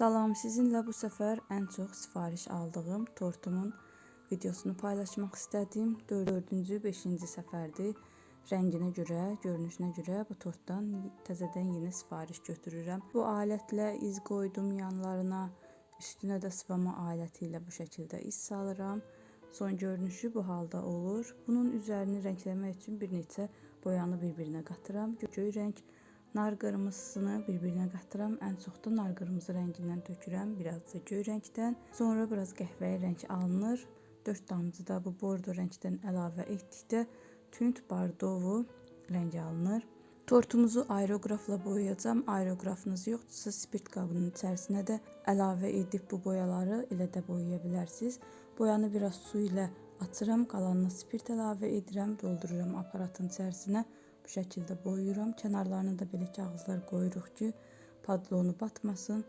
Salam, sizinlə bu səfər ən çox sifariş aldığım tortumun videosunu paylaşmaq istədim. 4-cü, 5-ci səfərdir. Rənginə görə, görünüşünə görə bu tortdan təzədən yenə sifariş götürürəm. Bu alətlə iz qoydum yanlarına. Üstünə də sıvama aləti ilə bu şəkildə iz salıram. Son görünüşü bu halda olur. Bunun üzərini rəngləmək üçün bir neçə boyanı bir-birinə qatıram. Göy rəng, nar qırmızısını bir-birinə qatıram. Ən çox da nar qırmızı rəngindən tökürəm, biraz da göy rəngdən. Sonra biraz qəhvəyi rəng alınır. 4 damcı da bu bordo rəngdən əlavə etdikdə tünd bardovu rəng alınır. Tortumuzu aerografla boyayacağam. Aerografınız yoxdursa spirt qabının içərisinə də əlavə edib bu boyaları elə də boyaya bilərsiniz. Boyanı biraz su ilə açıram, qalanına spirt əlavə edirəm, doldururam aparatın içərisinə. Bu şəkildə boyayıram. Kənarlarına da belə kağızlar qoyuruq ki, padlonu batmasın.